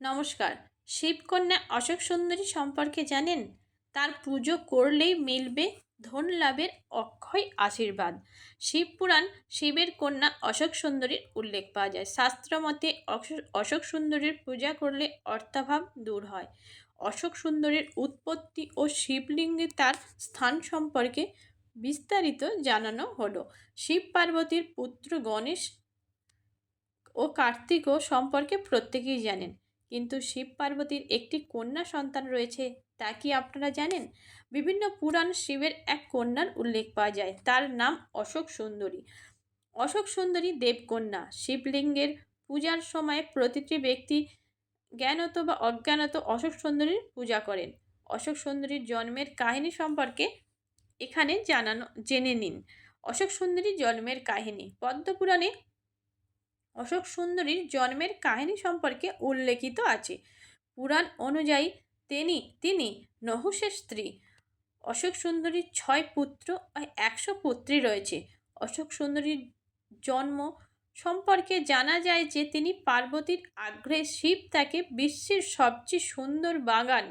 নমস্কার। শিবকন্যা অশোক সুন্দরী সম্পর্কে জানেন? তার পুজো করলেই মিলবে ধন লাভের অক্ষয় আশীর্বাদ। শিবপুরাণ শিবের কন্যা অশোক সুন্দরীর উল্লেখ পাওয়া যায়। শাস্ত্র মতে অশোক সুন্দরীর পূজা করলে অর্থাভাব দূর হয়। অশোক সুন্দরীর উৎপত্তি ও শিবলিঙ্গে তার স্থান সম্পর্কে বিস্তারিত জানানো হলো। শিব পার্বতীর পুত্র গণেশ ও কার্তিকও সম্পর্কে প্রত্যেকেই জানেন। কিন্তু শিব পার্বতীর একটি কন্যা সন্তান রয়েছে, তা কি আপনারা জানেন? বিভিন্ন পুরাণ শিবের এক কন্যার উল্লেখ পাওয়া যায়, তার নাম অশোক সুন্দরী। অশোক সুন্দরী দেবকন্যা, শিবলিঙ্গের পূজার সময় প্রতিটি ব্যক্তি জ্ঞানত বা অজ্ঞানত অশোক সুন্দরীর পূজা করেন। অশোক সুন্দরীর জন্মের কাহিনী সম্পর্কে এখানে জানানো, জেনে নিন। অশোক সুন্দরীর জন্মের কাহিনী, পদ্মপুরাণে অশোক সুন্দরীর জন্মের কাহিনী সম্পর্কে উল্লেখিত আছে। পুরাণ অনুযায়ী তিনি তিনি নহুষের স্ত্রী। অশোক সুন্দরীর ছয় পুত্র ও একশো পুত্রী রয়েছে। অশোক সুন্দরীর জন্ম সম্পর্কে জানা যায় যে, তিনি পার্বতীর আগ্রহে শিব তাকে বিশ্বের সবচেয়ে সুন্দর বাগান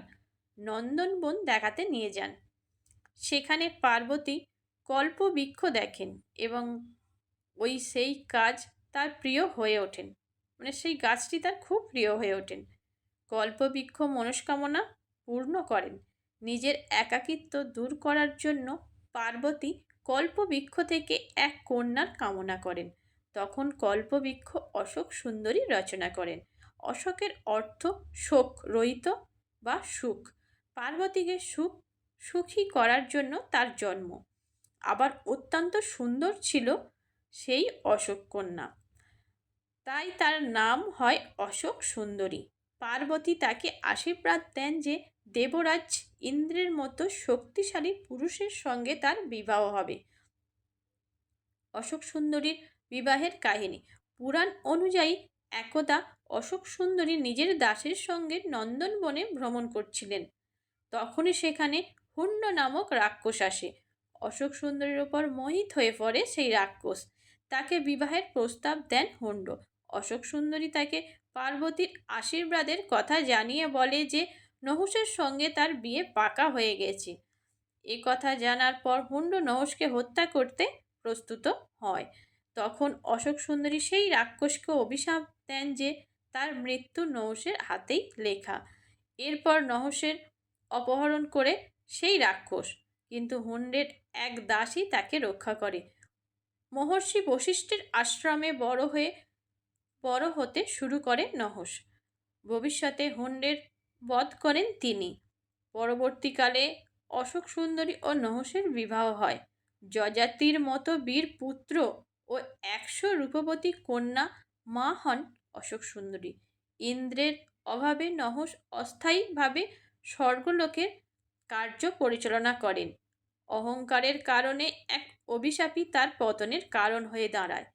নন্দনবন দেখাতে নিয়ে যান। সেখানে পার্বতী কল্পবৃক্ষ দেখেন এবং ওই সেই কাজ তার প্রিয় হয়ে ওঠেন। মানে সেই গাছটি তার খুব প্রিয় হয়ে ওঠেন। কল্পবৃক্ষ মনস্কামনা পূর্ণ করেন। নিজের একাকিত্ব দূর করার জন্য পার্বতী কল্পবৃক্ষ থেকে এক কন্যার কামনা করেন। তখন কল্পবৃক্ষ অশোক সুন্দরী রচনা করেন। অশোকের অর্থ শোক, রহিত বা সুখ। পার্বতীকে সুখ, সুখী করার জন্য তার জন্ম। আবার অত্যন্ত সুন্দর ছিল সেই অশোক কন্যা। তাই তার নাম হয় অশোক সুন্দরী। পার্বতী তাকে আশীর্বাদ দেন যে দেবরাজ ইন্দ্রের মতো শক্তিশালী পুরুষের সঙ্গে তার বিবাহ হবে। অশোক সুন্দরীর বিবাহের কাহিনী। পুরাণ অনুযায়ী একদা অশোক সুন্দরী নিজের দাসের সঙ্গে নন্দনবনে ভ্রমণ করছিলেন। তখনই সেখানে হুণ্ড নামক রাক্ষস আসে। অশোক সুন্দরীর ওপর মোহিত হয়ে পড়ে সেই রাক্ষস। তাকে বিবাহের প্রস্তাব দেন হুণ্ড অশোক সুন্দরী তাকে পার্বতীর আশীর্বাদের কথা জানিয়ে বলে যে নহুষের সঙ্গে তার বিয়ে পাকা হয়ে গেছে। এ কথা জানার পর হুণ্ড নহুষকে হত্যা করতে প্রস্তুত হয়। তখন অশোক সুন্দরী সেই রাক্ষসকে অভিশাপ দেন যে, তার মৃত্যু নহুষের হাতেই লেখা। এরপর নহসের অপহরণ করে সেই রাক্ষস। কিন্তু হুণ্ডের এক দাসী তাকে রক্ষা করে। মহর্ষি বশিষ্ঠের আশ্রমে বড় হয়ে, বড় হতে শুরু করে নহস। ভবিষ্যতে হুণ্ডের বধ করেন তিনি। পরবর্তীকালে অশোক সুন্দরী ও নহসের বিবাহ হয়। যজাতির মতো বীর পুত্র ও একশো রূপবতী কন্যা মা হন অশোক সুন্দরী। ইন্দ্রের অভাবে নহস অস্থায়ীভাবে স্বর্গলোকের কার্য পরিচালনা করেন। অহংকারের কারণে এক অভিশাপই তার পতনের কারণ হয়ে দাঁড়ায়।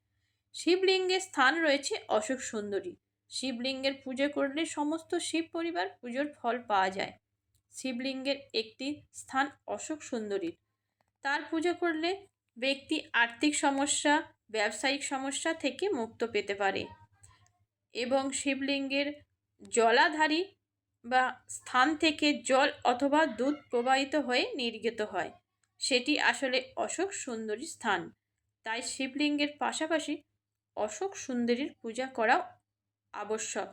শিবলিঙ্গের স্থান রয়েছে অশোক সুন্দরী। শিবলিঙ্গের পুজো করলে সমস্ত শিব পরিবার পুজোর ফল পাওয়া যায়। শিবলিঙ্গের একটি স্থান অশোক সুন্দরীর। তার পূজা করলে ব্যক্তি আর্থিক সমস্যা, ব্যবসায়িক সমস্যা থেকে মুক্ত পেতে পারে এবং শিবলিঙ্গের জলাধারী বা স্থান থেকে জল অথবা দুধ প্রবাহিত হয়ে নির্গত হয়। সেটি আসলে অশোক সুন্দরী স্থান। তাই শিবলিঙ্গের পাশাপাশি অশোক সুন্দরীর পূজা করাও আবশ্যক।